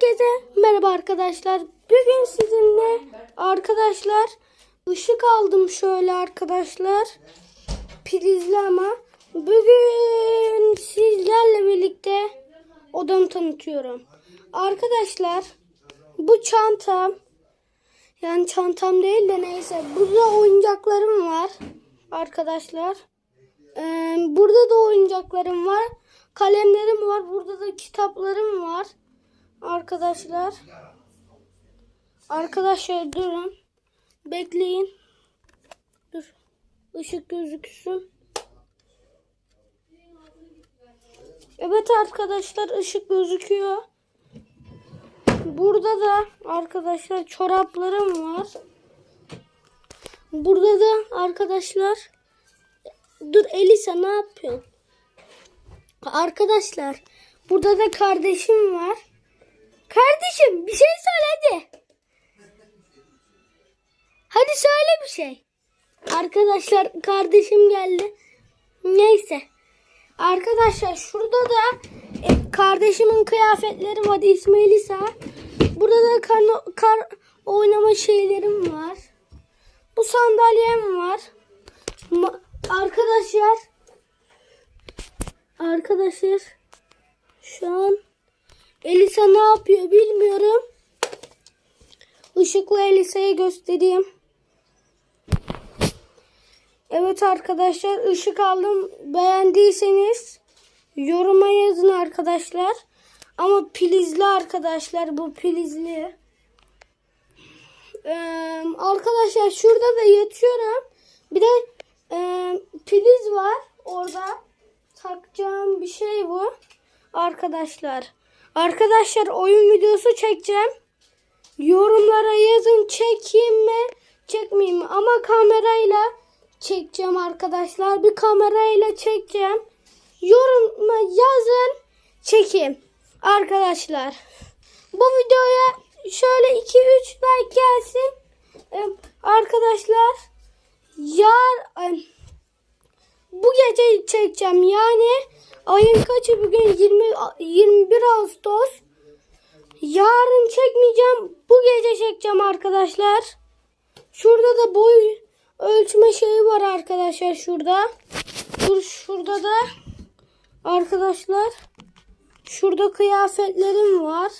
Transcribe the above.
Herkese merhaba arkadaşlar. Bugün sizinle arkadaşlar ışık aldım şöyle arkadaşlar. Prizli ama. Bugün sizlerle birlikte odamı tanıtıyorum. Arkadaşlar bu çantam yani çantam değil de neyse burada oyuncaklarım var arkadaşlar. Burada da oyuncaklarım var. Kalemlerim var. Burada da kitaplarım var. Arkadaşlar. Arkadaşlar durun. Bekleyin. Dur. Işık gözüksün. Evet arkadaşlar ışık gözüküyor. Burada da arkadaşlar çoraplarım var. Burada da arkadaşlar Dur Elisa ne yapıyorsun? Arkadaşlar burada da kardeşim var. Kardeşim bir şey söyle hadi. Hadi söyle bir şey. Arkadaşlar kardeşim geldi. Neyse. Arkadaşlar şurada da e, kardeşimin kıyafetleri var. İsmi Elisa. Burada da kar, kar oynama şeylerim var. Bu sandalyem var. Ma- arkadaşlar Arkadaşlar şu an Elisa ne yapıyor bilmiyorum. Işıkla Elisa'yı göstereyim. Evet arkadaşlar ışık aldım. Beğendiyseniz yoruma yazın arkadaşlar. Ama pilizli arkadaşlar bu pilizli. Ee, arkadaşlar şurada da yatıyorum. Bir de e, priz var orada. Takacağım bir şey bu. Arkadaşlar. Arkadaşlar oyun videosu çekeceğim. Yorumlara yazın çekeyim mi çekmeyeyim mi? Ama kamerayla çekeceğim arkadaşlar. Bir kamerayla çekeceğim. Yoruma yazın çekeyim. Arkadaşlar. Bu videoya şöyle 2-3 like gelsin. Ee, arkadaşlar. Yar bu gece çekeceğim. Yani ayın kaçı bugün 20 21 Ağustos. Yarın çekmeyeceğim. Bu gece çekeceğim arkadaşlar. Şurada da boy ölçme şeyi var arkadaşlar şurada. Dur şurada da arkadaşlar şurada kıyafetlerim var.